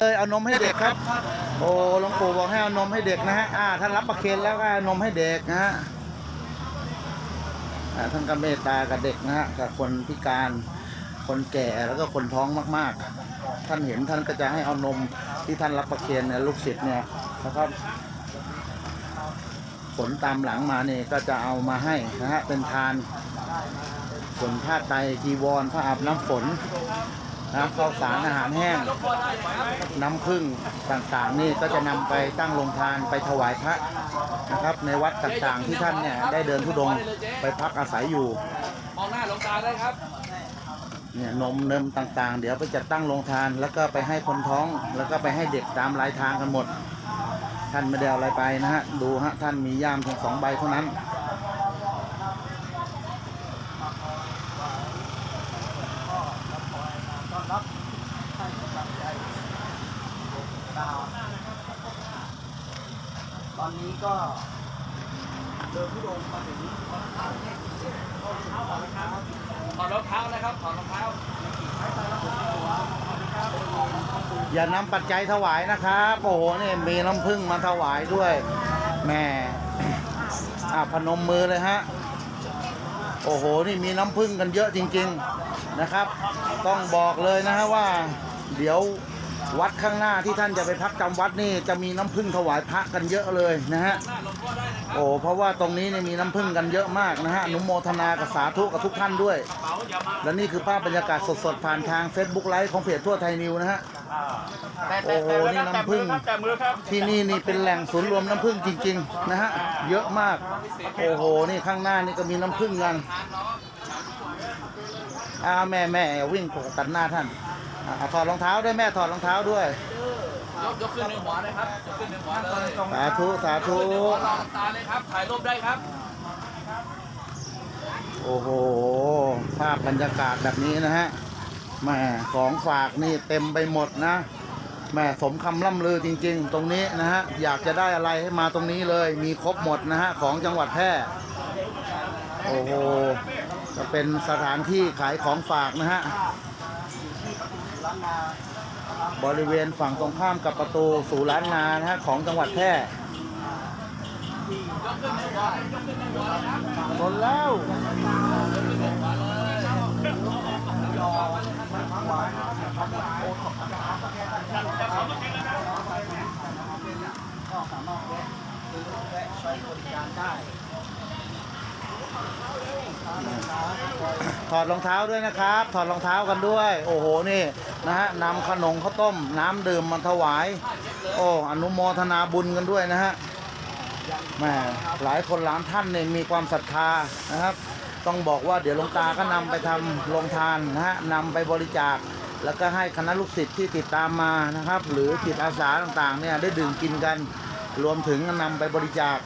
เลยเอานมให้เด็กครับ โอ้หลวงปู่บอกให้เอานมให้เด็กนะฮะอ่าท่านรับประเคนแล้วก็เอานมให้เด็กนะฮะอ่าท่านก็เมตตากับเด็กนะฮะกับคนพิการคนแก่แล้วก็คนท้องมาก ๆ ท่านเห็นท่านก็จะให้เอานมที่ท่านรับประเคนเนี่ยลูกศิษย์เนี่ยนะครับผลตามหลังมาเนี่ยก็จะเอามาให้นะฮะเป็นทานส่วนผ้าไตจีวรผ้าอาบน้ำฝน นะข้าวสารอาหารแห้ง น้ำผึ้งต่างๆ นี่ก็จะนำไปตั้งโรงทานไปถวายพระนะครับ ในวัดต่างๆที่ท่านเนี่ยได้เดินทุดงค์ไปพักอาศัยอยู่มองหน้าหลวงตาได้ครับเนี่ยนมเนมต่างๆ เดี๋ยวไปจัดตั้งโรงทานแล้วก็ไปให้คนท้อง แล้วก็ไปให้เด็กตามรายทางกันหมด ท่านไม่ได้เอาอะไรไปนะฮะ ดูฮะท่านมีย่ามเพียงสองใบเท่านั้น อนนี้ก็เดินผู้ดงมาถึงถอดรองเท้านะครับถอดรองเท้าอย่านำปัจจัยถวายนะครับโอ้โหนี่มีน้ำผึ้งมาถวายด้วยแม่อะพนมมือเลยฮะโอ้โหนี่มีน้ำผึ้งกันเยอะจริง ๆนะครับ ต้องบอกเลยนะฮะว่า เดี๋ยว วัดข้างหน้าที่ท่านจะไปพักจำวัดนี่จะมีน้ำผึ้งถวายพระกันเยอะเลยนะฮะโอ้เพราะว่าตรงนี้เนี่ยมีน้ำผึ้งกันเยอะมากนะฮะอนุโมทนากับสาธุกับทุกท่านด้วย และนี่คือภาพบรรยากาศสดๆผ่านทาง Facebook ไลฟ์ของเพจทั่วไทยนิวนะฮะโอ้โหนี่น้ำผึ้งที่นี่นี่เป็นแหล่งศูนย์รวมน้ำผึ้งจริง ๆ นะฮะเยอะมากโอ้โหนี่ข้างหน้านี่ก็มีน้ำผึ้งกันอาแม่แม่วิ่งตัดหน้าท่าน อ่าถอดรองเท้าด้วยแม่ถอดรองเท้าด้วย ยกยกขึ้นหนึ่งหัวเลยครับยกขึ้นหนึ่งหัวเลยสาธุสาธุยกขึ้นหนึ่งหัวรอหลวงตาเลยครับ ถ่ายรูปได้ครับ โอ้โห ภาพบรรยากาศแบบนี้นะฮะแหม่ของฝากนี่เต็มไปหมดนะแหม่สมคำล่ำลือจริง ๆ ตรงนี้นะฮะ อยากจะได้อะไรให้มาตรงนี้เลย มีครบหมดนะฮะ ของจังหวัดแพร่ โอ้โห จะเป็นสถานที่ขายของฝากนะฮะ บริเวณฝั่งตรงข้ามกับประตูสู่ร้านนานะฮะของจังหวัดแพร่หมดแล้วก็สามารถแวะซื้อแวะใช้บริการได้ถอดรองเท้าด้วยนะครับ ถอดรองเท้ากันด้วย โอ้โห นี่ นะฮะนำขนมข้าวต้ม น้ำดื่มมาถวาย โอ้อนุโมทนาบุญกันด้วยนะฮะแหมหลายคนหลายท่านเนี่ยมีความศรัทธานะครับ ต้องบอกว่าเดี๋ยวหลวงตาก็นำไปทำโรงทานนะฮะนำไปบริจาค แล้วก็ให้คณะลูกศิษย์ที่ติดตามมานะครับ หรือจิตอาสาต่างๆเนี่ยได้ดื่มกินกัน รวมถึงนำไปบริจาค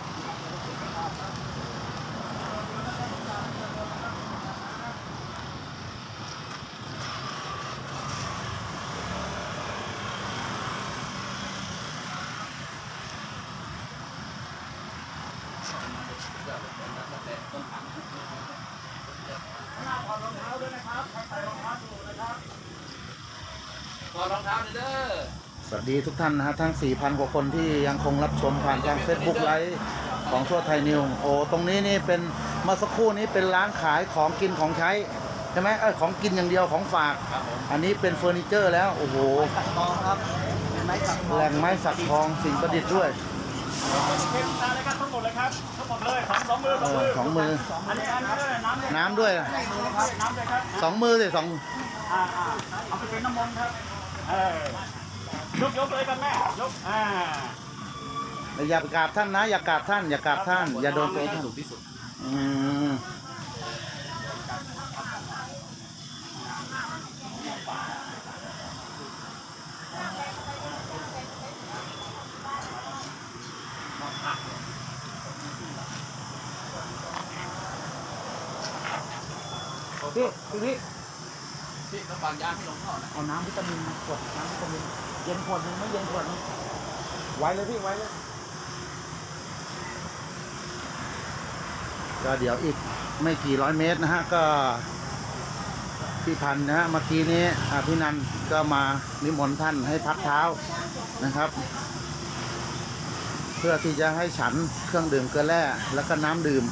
ถอดรองเท้าเด้อ สวัสดีทุกท่านนะฮะทั้ง 4,000 กว่าคนที่ยังคงรับชมผ่านทาง Facebook ไลฟ์ของทั่วไทยนิวโอ้ตรงนี้นี่เป็นเมาสักครู่นี้เป็นร้านขายของกินของใช้ ใช่ไหมเออของกินอย่างเดียวของฝาก อันนี้เป็นเฟอร์นิเจอร์แล้ว โอ้โหสักทองครับเป็นไม้สักทองแหล่งไม้สักทองสิ่งประดิษฐ์ด้วย สองสองมือเออสองมืออันนี้อันนี้ด้วยน้ำเลยน้ำด้วยนะน้ำเลยครับสองมือสิสองอ่าอ่าเอาไปเป็นน้ำมนต์ครับเออยกยกเลยครับแม่ยกอ่าอย่ากราบท่านนะ อย่ากราบท่าน อย่ากราบท่าน อย่าโดนตัวท่านอืม พี่พี่พี่พี่ก็ฝากยาให้หลวงพ่อนะเอาน้ำวิตามินมาขวดน้ำวิตามิน เย็นขวดหนึงไม่เย็นขวดหนึงไว้เลยพี่ไว้เลยก็เดี๋ยวอีกไม่กี่ร้อยเมตรนะฮะก็พี่พันธ์นะฮะเมื่อกี้นี้อ่าพี่นันก็มานิมนต์ท่านให้พักเท้านะครับ เพื่อที่จะให้ฉันเครื่องดื่มเกลือแร่แล้วก็น้ำดื่ม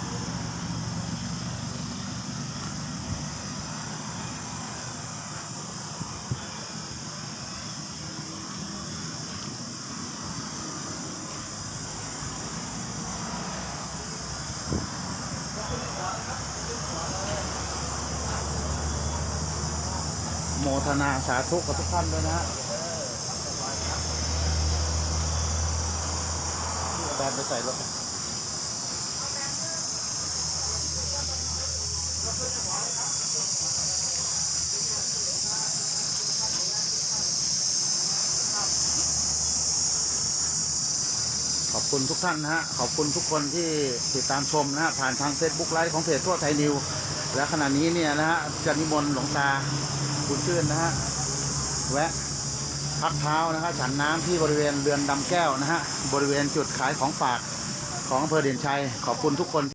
โมทนาสาธุกับทุกท่านด้วยนะฮะแบนไปใส่รถขอบคุณทุกท่านนะฮะ ขอบคุณทุกคนที่ติดตามชมนะฮะ ผ่านทาง Facebook ไลฟ์ของเพจทั่วไทยนิว และขณะนี้เนี่ยนะฮะจะนิมนต์หลวงตา คุณชื่นนะฮะแวะพักเท้านะฮะฉันน้ำที่บริเวณเรือนดำแก้วนะฮะบริเวณจุดขายของฝากของอำเภอเด่นชัยขอบคุณทุกคน